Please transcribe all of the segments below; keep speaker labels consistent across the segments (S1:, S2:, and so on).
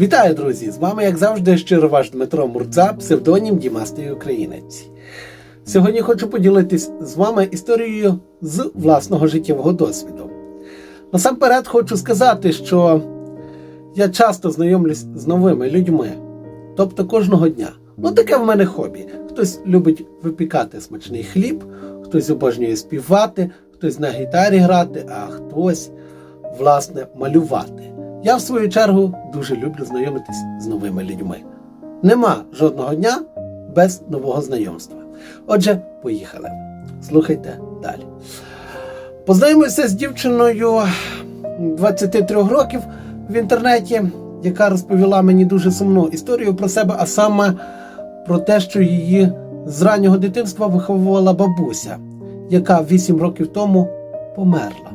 S1: Вітаю, друзі! З вами, як завжди, щиро ваш Дмитро Мурдза, псевдонім Дімастий Українець. Сьогодні хочу поділитись з вами історією з власного життєвого досвіду. Насамперед хочу сказати, що я часто знайомлюсь з новими людьми, тобто кожного дня. Ну, таке в мене хобі. Хтось любить випікати смачний хліб, хтось обожнює співати, хтось на гітарі грати, а хтось, власне, малювати. Я, в свою чергу, дуже люблю знайомитись з новими людьми. Нема жодного дня без нового знайомства. Отже, поїхали. Слухайте далі. Познайомився з дівчиною 23 років в інтернеті, яка розповіла мені дуже сумну історію про себе, а саме про те, що її з раннього дитинства виховувала бабуся, яка 8 років тому померла.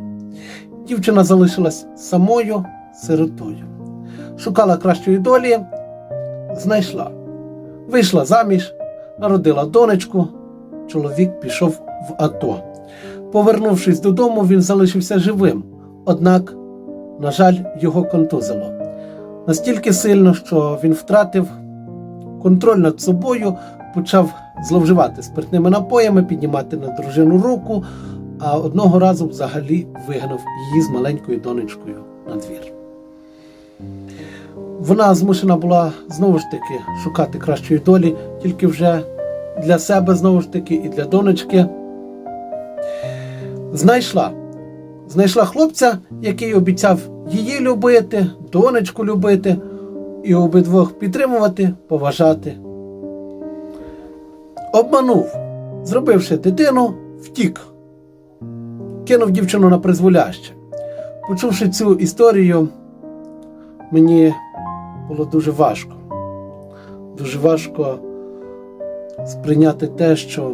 S1: Дівчина залишилась самою сиротою. Шукала кращої долі, знайшла. Вийшла заміж, народила донечку, чоловік пішов в АТО. Повернувшись додому, він залишився живим, однак, на жаль, його контузило. Настільки сильно, що він втратив контроль над собою, почав зловживати спиртними напоями, піднімати на дружину руку, а одного разу взагалі вигнав її з маленькою донечкою на двір. Вона змушена була знову ж таки шукати кращої долі, тільки вже для себе знову ж таки і для донечки. Знайшла. Знайшла хлопця, який обіцяв її любити, донечку любити, і обидвох підтримувати, поважати. Обманув, зробивши дитину, втік, кинув дівчину на призволяще. Почувши цю історію, мені було дуже важко. Дуже важко сприйняти те, що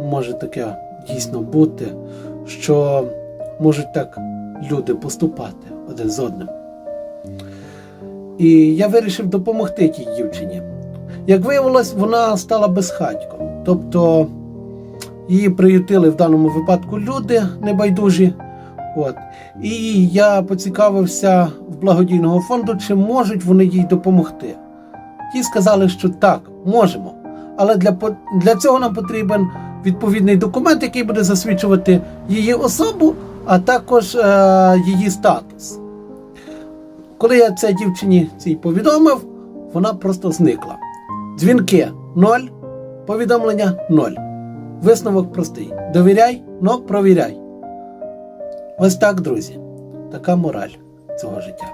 S1: може таке дійсно бути, що можуть так люди поступати один з одним. І я вирішив допомогти тій дівчині. Як виявилось, вона стала безхатьком. Тобто її приютили в даному випадку люди небайдужі. От. І я поцікавився в благодійного фонду, чи можуть вони їй допомогти. Ті сказали, що так, можемо. Але для, для цього нам потрібен відповідний документ, який буде засвідчувати її особу, а також е, її статус. Коли я це дівчині цій повідомив, вона просто зникла. Дзвінки 0, повідомлення 0. Висновок простий. Довіряй, но провіряй. Ось так, друзі. Така мораль цього життя.